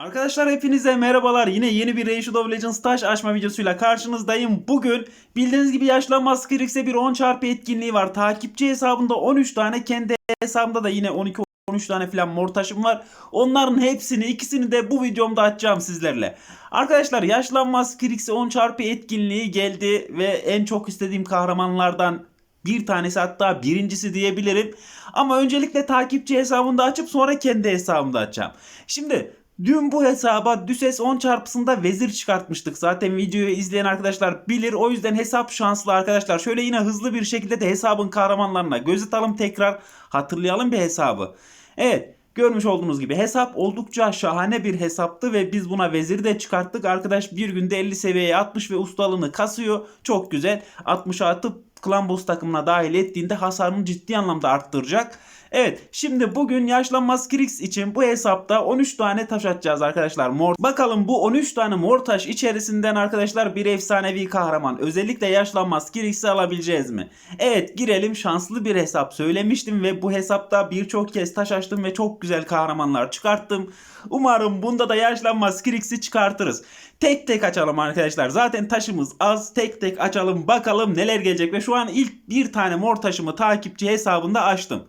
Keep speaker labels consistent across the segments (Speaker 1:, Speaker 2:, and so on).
Speaker 1: Arkadaşlar hepinize merhabalar. Yine yeni bir Age of Legends taş açma videosuyla karşınızdayım. Bugün bildiğiniz gibi yaşlanmaz Krix'e bir 10 çarpı etkinliği var. Takipçi hesabında 13 tane, kendi hesabımda da yine 12 13 tane falan mortaşım var. Onların hepsini ikisini de bu videomda açacağım sizlerle. Arkadaşlar yaşlanmaz Krix'e 10 çarpı etkinliği geldi ve en çok istediğim kahramanlardan bir tanesi hatta birincisi diyebilirim. Ama öncelikle takipçi hesabında açıp sonra kendi hesabımda açacağım. Şimdi dün bu hesaba Düses 10 çarpısında vezir çıkartmıştık. Zaten videoyu izleyen arkadaşlar bilir. O yüzden hesap şanslı arkadaşlar. Şöyle yine hızlı bir şekilde de hesabın kahramanlarına göz atalım tekrar. Hatırlayalım bir hesabı. Evet Görmüş olduğunuz gibi hesap oldukça şahane bir hesaptı ve biz buna veziri de çıkarttık. Arkadaş bir günde 50 seviyeye atmış ve ustalığını kasıyor. Çok güzel. 60'a atıp Clan Boss takımına dahil ettiğinde hasarını ciddi anlamda arttıracak. Evet şimdi bugün yaşlanmaz Krix için bu hesapta 13 tane taş atacağız arkadaşlar. Mor. Bakalım bu 13 tane mor taş içerisinden arkadaşlar bir efsanevi kahraman özellikle yaşlanmaz Krix'i alabileceğiz mi? Evet girelim şanslı bir hesap söylemiştim ve bu hesapta birçok kez taş açtım ve çok güzel kahramanlar çıkarttım. Umarım bunda da yaşlanmaz Krix'i çıkartırız. Tek tek açalım arkadaşlar. Zaten taşımız az. Tek tek açalım bakalım neler gelecek. Ve şu an ilk bir tane mor taşımı takipçi hesabında açtım.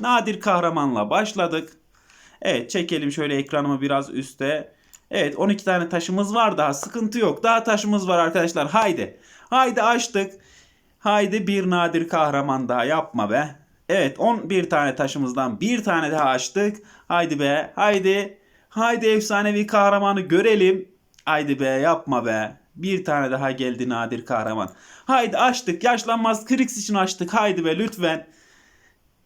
Speaker 1: Nadir kahramanla başladık. Evet çekelim şöyle ekranımı biraz üste. Evet 12 tane taşımız var daha sıkıntı yok. Daha taşımız var arkadaşlar haydi. Haydi açtık. Haydi bir nadir kahraman daha yapma be. Evet 11 tane taşımızdan bir tane daha açtık. Haydi be haydi. Haydi efsanevi kahramanı görelim. Haydi be yapma be. Bir tane daha geldi nadir kahraman. Haydi açtık. Yaşlanmaz Krix için açtık. Haydi be lütfen.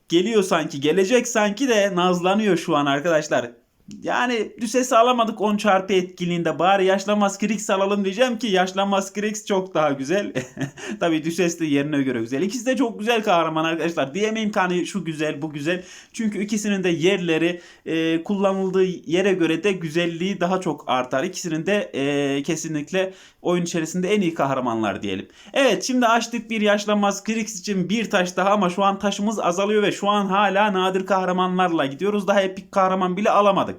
Speaker 1: Geliyor sanki. Gelecek sanki de nazlanıyor şu an arkadaşlar. Yani Düses'i alamadık 10 çarpı etkinliğinde. Bari yaşlanmaz Krix alalım diyeceğim ki yaşlanmaz Krix çok daha güzel. Tabii Düses de yerine göre güzel. İkisi de çok güzel kahraman arkadaşlar. Diyemeyim ki hani şu güzel bu güzel. Çünkü ikisinin de yerleri e, kullanıldığı yere göre de güzelliği daha çok artar. İkisinin de e, kesinlikle oyun içerisinde en iyi kahramanlar diyelim. Evet şimdi açtık bir yaşlanmaz Krix için bir taş daha ama şu an taşımız azalıyor ve şu an hala nadir kahramanlarla gidiyoruz. Daha epik kahraman bile alamadık.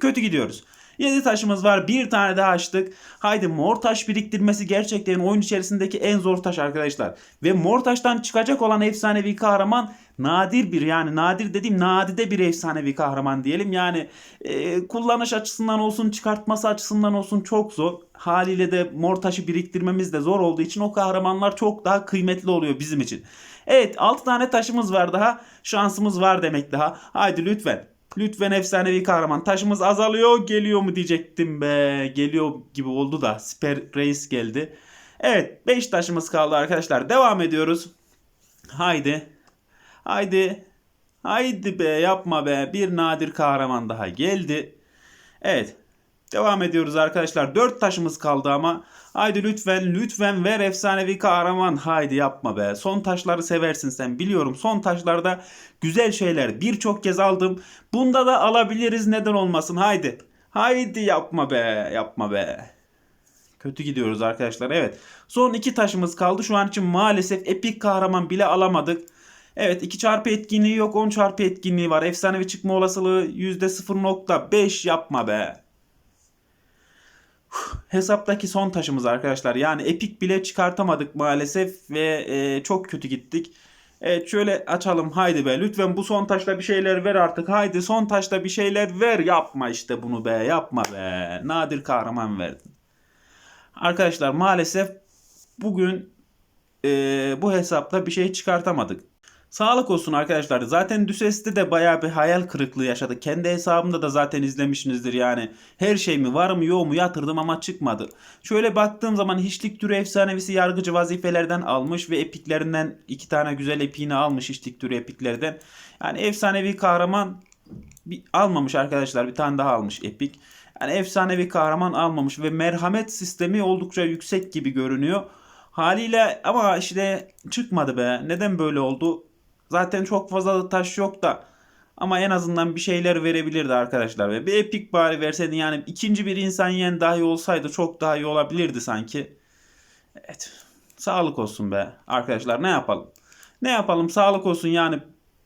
Speaker 1: Kötü gidiyoruz. 7 taşımız var. Bir tane daha açtık. Haydi mor taş biriktirmesi gerçekten oyun içerisindeki en zor taş arkadaşlar. Ve mor taştan çıkacak olan efsanevi kahraman nadir bir yani nadir dediğim nadide bir efsanevi kahraman diyelim. Yani e, kullanış açısından olsun çıkartması açısından olsun çok zor. Haliyle de mor taşı biriktirmemiz de zor olduğu için o kahramanlar çok daha kıymetli oluyor bizim için. Evet 6 tane taşımız var daha. Şansımız var demek daha. Haydi lütfen. Lütfen efsanevi kahraman. Taşımız azalıyor. Geliyor mu diyecektim be. Geliyor gibi oldu da. Siper Reis geldi. Evet 5 taşımız kaldı arkadaşlar. Devam ediyoruz. Haydi. Haydi. Haydi be yapma be. Bir nadir kahraman daha geldi. Evet. Devam ediyoruz arkadaşlar. 4 taşımız kaldı ama. Haydi lütfen lütfen ver efsanevi kahraman. Haydi yapma be. Son taşları seversin sen. Biliyorum son taşlarda güzel şeyler birçok kez aldım. Bunda da alabiliriz neden olmasın. Haydi. Haydi yapma be. Yapma be. Kötü gidiyoruz arkadaşlar. Evet. Son iki taşımız kaldı. Şu an için maalesef epik kahraman bile alamadık. Evet 2 çarpı etkinliği yok 10 çarpı etkinliği var. Efsanevi çıkma olasılığı %0.5 yapma be. Hesaptaki son taşımız arkadaşlar. Yani epik bile çıkartamadık maalesef ve e, çok kötü gittik. Evet şöyle açalım haydi be. Lütfen bu son taşla bir şeyler ver artık. Haydi son taşla bir şeyler ver. Yapma işte bunu be. Yapma be. Nadir kahraman verdin. Arkadaşlar maalesef bugün e, bu hesapta bir şey çıkartamadık. Sağlık olsun arkadaşlar. Zaten Düses'te de bayağı bir hayal kırıklığı yaşadık. Kendi hesabımda da zaten izlemişsinizdir yani. Her şey mi var mı yok mu yatırdım ama çıkmadı. Şöyle baktığım zaman hiçlik türü efsanevisi yargıcı vazifelerden almış ve epiklerinden iki tane güzel epiğini almış hiçlik türü epiklerden. Yani efsanevi kahraman bir, almamış arkadaşlar. Bir tane daha almış epik. Yani efsanevi kahraman almamış ve merhamet sistemi oldukça yüksek gibi görünüyor. Haliyle ama işte çıkmadı be. Neden böyle oldu? Zaten çok fazla da taş yok da. Ama en azından bir şeyler verebilirdi arkadaşlar. Ve bir epik bari verseydin yani ikinci bir insan yen dahi olsaydı çok daha iyi olabilirdi sanki. Evet. Sağlık olsun be arkadaşlar ne yapalım? Ne yapalım sağlık olsun yani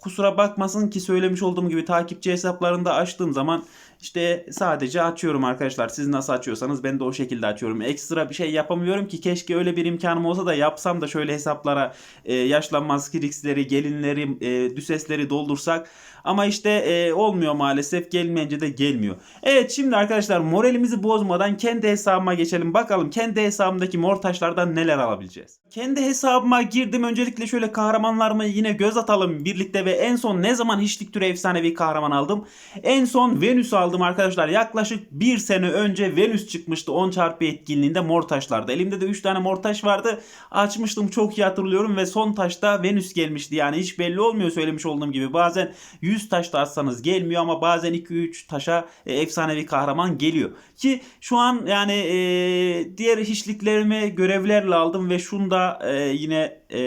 Speaker 1: kusura bakmasın ki söylemiş olduğum gibi takipçi hesaplarında açtığım zaman İşte sadece açıyorum arkadaşlar. Siz nasıl açıyorsanız ben de o şekilde açıyorum. Ekstra bir şey yapamıyorum ki keşke öyle bir imkanım olsa da yapsam da şöyle hesaplara e, yaşlanmaz kirixleri, gelinleri, e, düsesleri doldursak. Ama işte e, olmuyor maalesef. Gelmeyince de gelmiyor. Evet şimdi arkadaşlar moralimizi bozmadan kendi hesabıma geçelim. Bakalım kendi hesabımdaki mor taşlardan neler alabileceğiz. Kendi hesabıma girdim. Öncelikle şöyle kahramanlarımı yine göz atalım birlikte ve en son ne zaman hiçlik türü efsanevi kahraman aldım? En son Venüs aldım arkadaşlar. Yaklaşık bir sene önce Venüs çıkmıştı 10 çarpı etkinliğinde mor taşlarda. Elimde de 3 tane mor taş vardı. Açmıştım çok iyi hatırlıyorum ve son taşta Venüs gelmişti. Yani hiç belli olmuyor söylemiş olduğum gibi. Bazen 100 taş da atsanız gelmiyor ama bazen 2-3 taşa e, efsanevi kahraman geliyor. Ki şu an yani e, diğer hiçliklerimi görevlerle aldım ve şunda e, yine e,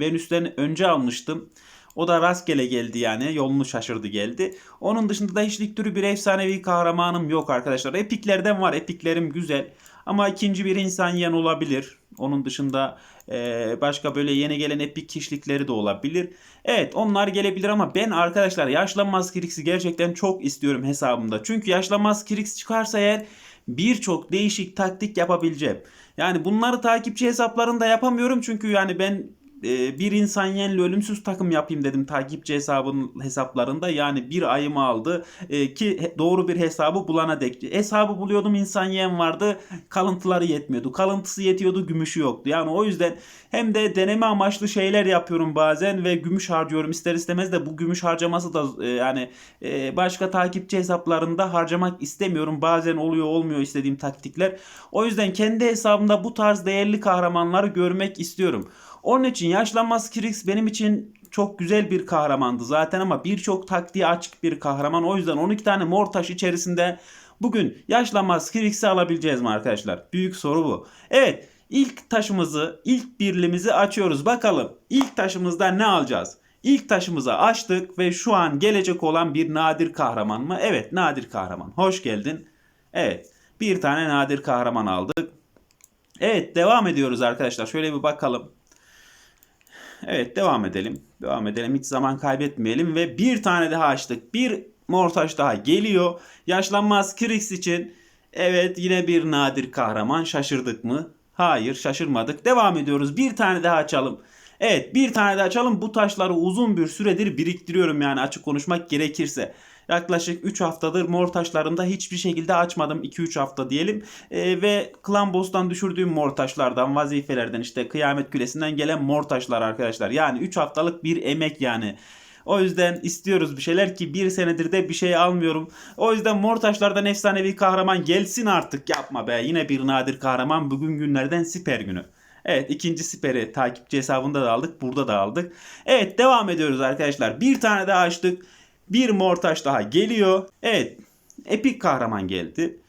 Speaker 1: Venüs'ten önce almıştım. O da rastgele geldi yani. Yolunu şaşırdı geldi. Onun dışında da hiçlik türü bir efsanevi kahramanım yok arkadaşlar. Epiklerden var. Epiklerim güzel. Ama ikinci bir insan yen olabilir. Onun dışında e, başka böyle yeni gelen epik kişilikleri de olabilir. Evet onlar gelebilir ama ben arkadaşlar yaşlanmaz Kirix'i gerçekten çok istiyorum hesabımda. Çünkü yaşlanmaz Kirix çıkarsa eğer birçok değişik taktik yapabileceğim. Yani bunları takipçi hesaplarında yapamıyorum çünkü yani ben e, bir insan yenli ölümsüz takım yapayım dedim takipçi hesabın hesaplarında. Yani bir ayımı aldı E, ki doğru bir hesabı bulana dek. Hesabı buluyordum insan yen vardı kalıntıları yetmiyordu. Kalıntısı yetiyordu gümüşü yoktu. Yani o yüzden hem de deneme amaçlı şeyler yapıyorum bazen ve gümüş harcıyorum. İster istemez de bu gümüş harcaması da e, yani e, başka takipçi hesaplarında harcamak istemiyorum. Bazen oluyor olmuyor istediğim taktikler. O yüzden kendi hesabımda bu tarz değerli kahramanları görmek istiyorum. Onun için yaşlanmaz Kirix benim için çok güzel bir kahramandı zaten ama birçok taktiğe açık bir kahraman. O yüzden 12 tane mor taş içerisinde bugün yaşlanmaz Kirix'i alabileceğiz mi arkadaşlar? Büyük soru bu. Evet ilk taşımızı, ilk birlimizi açıyoruz. Bakalım ilk taşımızda ne alacağız? İlk taşımızı açtık ve şu an gelecek olan bir nadir kahraman mı? Evet nadir kahraman. Hoş geldin. Evet bir tane nadir kahraman aldık. Evet devam ediyoruz arkadaşlar. Şöyle bir bakalım. Evet devam edelim. Devam edelim. Hiç zaman kaybetmeyelim ve bir tane daha açtık. Bir mor taş daha geliyor. Yaşlanmaz Krix için. Evet yine bir nadir kahraman. Şaşırdık mı? Hayır şaşırmadık. Devam ediyoruz. Bir tane daha açalım. Evet bir tane daha açalım. Bu taşları uzun bir süredir biriktiriyorum yani açık konuşmak gerekirse. Yaklaşık 3 haftadır mor taşlarında hiçbir şekilde açmadım. 2-3 hafta diyelim. Ee, ve Clan Boss'tan düşürdüğüm mor taşlardan, vazifelerden işte kıyamet külesinden gelen mor taşlar arkadaşlar. Yani 3 haftalık bir emek yani. O yüzden istiyoruz bir şeyler ki bir senedir de bir şey almıyorum. O yüzden mor taşlardan efsanevi kahraman gelsin artık yapma be. Yine bir nadir kahraman bugün günlerden siper günü. Evet ikinci siperi takipçi hesabında da aldık. Burada da aldık. Evet devam ediyoruz arkadaşlar. Bir tane daha açtık. Bir mor taş daha geliyor. Evet epik kahraman geldi.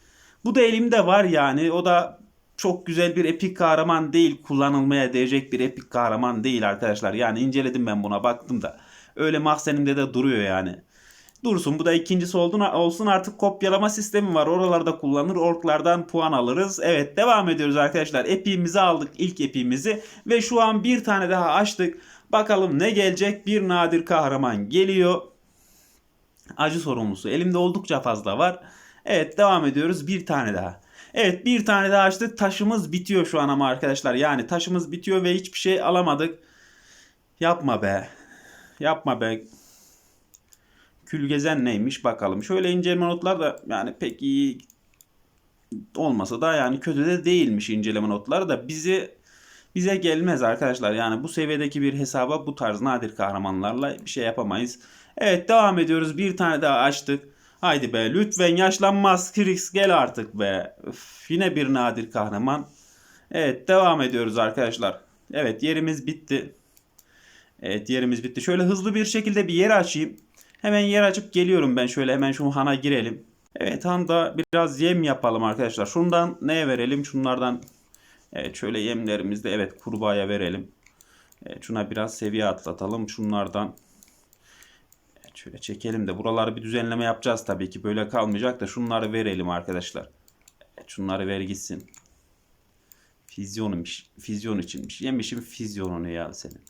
Speaker 1: Bu da elimde var yani. O da çok güzel bir epik kahraman değil. Kullanılmaya değecek bir epik kahraman değil arkadaşlar. Yani inceledim ben buna baktım da. Öyle mahzenimde de duruyor yani. Dursun bu da ikincisi oldu, olsun artık kopyalama sistemi var. Oralarda kullanır orklardan puan alırız. Evet devam ediyoruz arkadaşlar. Epiğimizi aldık ilk epiğimizi. Ve şu an bir tane daha açtık. Bakalım ne gelecek? Bir nadir kahraman geliyor. Acı sorumlusu. Elimde oldukça fazla var. Evet devam ediyoruz. Bir tane daha. Evet bir tane daha açtık. Taşımız bitiyor şu an ama arkadaşlar. Yani taşımız bitiyor ve hiçbir şey alamadık. Yapma be. Yapma be. Külgezen neymiş bakalım. Şöyle inceleme notlar da yani pek iyi olmasa da yani kötü de değilmiş inceleme notları da bizi bize gelmez arkadaşlar. Yani bu seviyedeki bir hesaba bu tarz nadir kahramanlarla bir şey yapamayız. Evet devam ediyoruz. Bir tane daha açtık. Haydi be lütfen yaşlanmaz Krix gel artık be. Üf, yine bir nadir kahraman. Evet devam ediyoruz arkadaşlar. Evet yerimiz bitti. Evet yerimiz bitti. Şöyle hızlı bir şekilde bir yer açayım. Hemen yer açıp geliyorum ben. Şöyle hemen şu hana girelim. Evet handa biraz yem yapalım arkadaşlar. Şundan neye verelim? Şunlardan evet şöyle yemlerimizde evet kurbağaya verelim. Evet, şuna biraz seviye atlatalım. Şunlardan şöyle çekelim de buraları bir düzenleme yapacağız tabii ki. Böyle kalmayacak da şunları verelim arkadaşlar. Evet, şunları ver gitsin. Fizyonmuş. Fizyon içinmiş. Yemişim fizyonunu ya senin.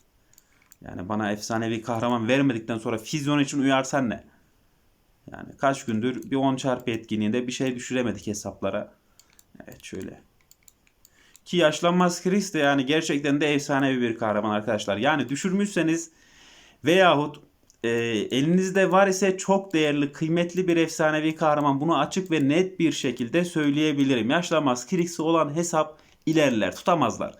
Speaker 1: Yani bana efsanevi kahraman vermedikten sonra füzyon için uyarsan ne? Yani kaç gündür bir 10 çarpı etkinliğinde bir şey düşüremedik hesaplara. Evet şöyle. Ki yaşlanmaz Chris de yani gerçekten de efsanevi bir kahraman arkadaşlar. Yani düşürmüşseniz veyahut e, elinizde var ise çok değerli, kıymetli bir efsanevi kahraman. Bunu açık ve net bir şekilde söyleyebilirim. Yaşlanmaz Chris'i olan hesap ilerler, tutamazlar.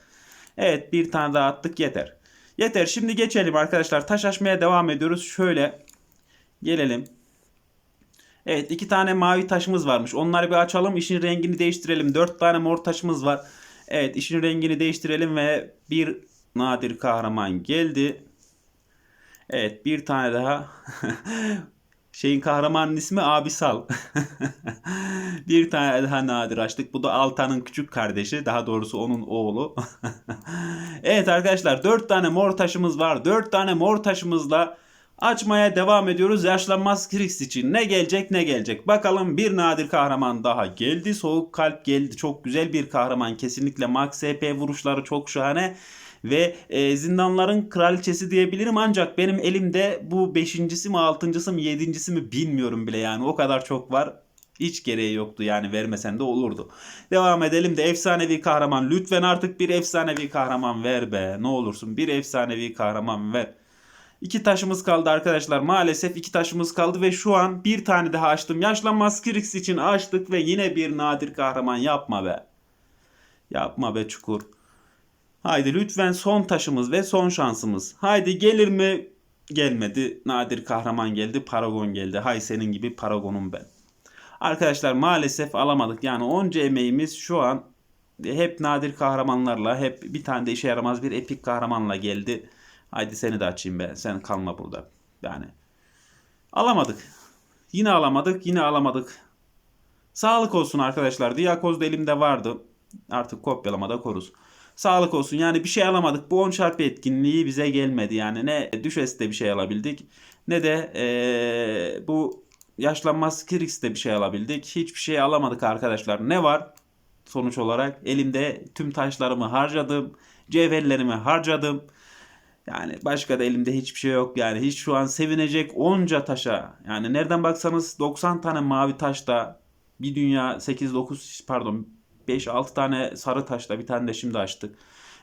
Speaker 1: Evet bir tane daha attık yeter. Yeter şimdi geçelim arkadaşlar. Taş açmaya devam ediyoruz. Şöyle gelelim. Evet iki tane mavi taşımız varmış. Onları bir açalım. işin rengini değiştirelim. Dört tane mor taşımız var. Evet işin rengini değiştirelim ve bir nadir kahraman geldi. Evet bir tane daha. Şeyin kahramanın ismi Abisal. bir tane daha nadir açtık. Bu da Altan'ın küçük kardeşi. Daha doğrusu onun oğlu. evet arkadaşlar 4 tane mor taşımız var. 4 tane mor taşımızla açmaya devam ediyoruz. Yaşlanmaz Krix için. Ne gelecek ne gelecek. Bakalım bir nadir kahraman daha geldi. Soğuk kalp geldi. Çok güzel bir kahraman. Kesinlikle Max SP vuruşları çok şahane ve e, zindanların kraliçesi diyebilirim ancak benim elimde bu beşincisi mi altıncısı mı yedincisi mi bilmiyorum bile yani o kadar çok var. Hiç gereği yoktu yani vermesen de olurdu. Devam edelim de efsanevi kahraman. Lütfen artık bir efsanevi kahraman ver be. Ne olursun bir efsanevi kahraman ver. İki taşımız kaldı arkadaşlar. Maalesef iki taşımız kaldı ve şu an bir tane daha açtım. Yaşlanmaz Krix için açtık ve yine bir nadir kahraman yapma be. Yapma be çukur. Haydi lütfen son taşımız ve son şansımız. Haydi gelir mi? Gelmedi. Nadir kahraman geldi. Paragon geldi. Hay senin gibi paragonum ben. Arkadaşlar maalesef alamadık. Yani onca emeğimiz şu an hep nadir kahramanlarla hep bir tane de işe yaramaz bir epik kahramanla geldi. Haydi seni de açayım be. Sen kalma burada. Yani alamadık. Yine alamadık. Yine alamadık. Sağlık olsun arkadaşlar. Diyakoz da elimde vardı. Artık kopyalamada koruz. Sağlık olsun. Yani bir şey alamadık. Bu 10 çarpı etkinliği bize gelmedi. Yani ne düşeste bir şey alabildik ne de ee, bu yaşlanmaz Krix'te bir şey alabildik. Hiçbir şey alamadık arkadaşlar. Ne var? Sonuç olarak elimde tüm taşlarımı harcadım. Cevherlerimi harcadım. Yani başka da elimde hiçbir şey yok. Yani hiç şu an sevinecek onca taşa. Yani nereden baksanız 90 tane mavi taşta bir dünya 8-9 pardon 5-6 tane sarı taşla bir tane de şimdi açtık.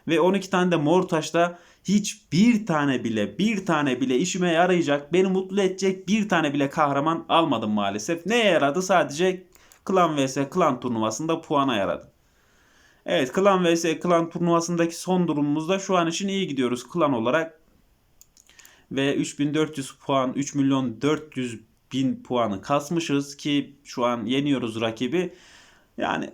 Speaker 1: Ve 12 tane de mor taşla hiçbir tane bile bir tane bile işime yarayacak beni mutlu edecek bir tane bile kahraman almadım maalesef. Neye yaradı? Sadece klan vs klan turnuvasında puana yaradı. Evet klan vs klan turnuvasındaki son durumumuzda şu an için iyi gidiyoruz klan olarak. Ve 3400 puan 3 milyon 400 bin puanı kasmışız ki şu an yeniyoruz rakibi. Yani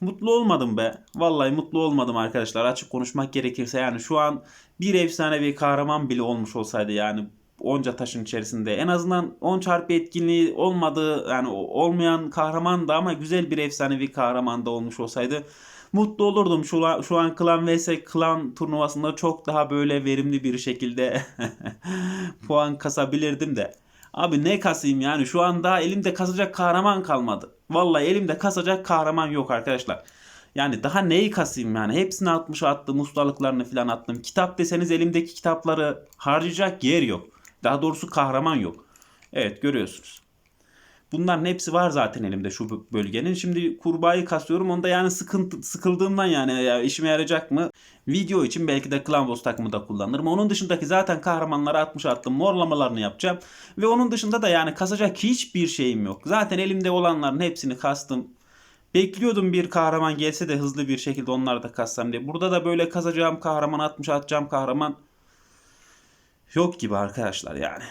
Speaker 1: mutlu olmadım be. Vallahi mutlu olmadım arkadaşlar. Açık konuşmak gerekirse yani şu an bir efsane bir kahraman bile olmuş olsaydı yani onca taşın içerisinde en azından 10 çarpı etkinliği olmadığı yani olmayan kahraman da ama güzel bir efsanevi kahraman da olmuş olsaydı mutlu olurdum. Şu an, şu an klan vs klan turnuvasında çok daha böyle verimli bir şekilde puan kasabilirdim de. Abi ne kasayım yani şu an daha elimde kasacak kahraman kalmadı. Vallahi elimde kasacak kahraman yok arkadaşlar. Yani daha neyi kasayım yani hepsini atmış attım ustalıklarını falan attım. Kitap deseniz elimdeki kitapları harcayacak yer yok. Daha doğrusu kahraman yok. Evet görüyorsunuz. Bunların hepsi var zaten elimde şu bölgenin. Şimdi kurbağayı kasıyorum. Onda yani sıkıntı, sıkıldığımdan yani ya işime yarayacak mı? Video için belki de Clan Boss takımı da kullanırım. Onun dışındaki zaten kahramanları 60 attım. Morlamalarını yapacağım. Ve onun dışında da yani kasacak hiçbir şeyim yok. Zaten elimde olanların hepsini kastım. Bekliyordum bir kahraman gelse de hızlı bir şekilde onları da kassam diye. Burada da böyle kazacağım kahraman 60 atacağım kahraman yok gibi arkadaşlar yani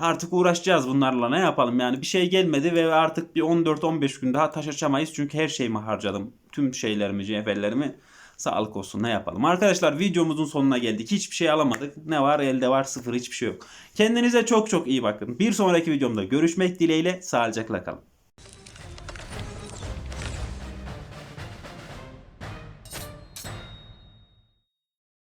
Speaker 1: artık uğraşacağız bunlarla ne yapalım yani bir şey gelmedi ve artık bir 14-15 gün daha taş açamayız çünkü her şeyimi harcadım. Tüm şeylerimi, cevherlerimi sağlık olsun ne yapalım. Arkadaşlar videomuzun sonuna geldik. Hiçbir şey alamadık. Ne var elde var sıfır hiçbir şey yok. Kendinize çok çok iyi bakın. Bir sonraki videomda görüşmek dileğiyle sağlıcakla kalın.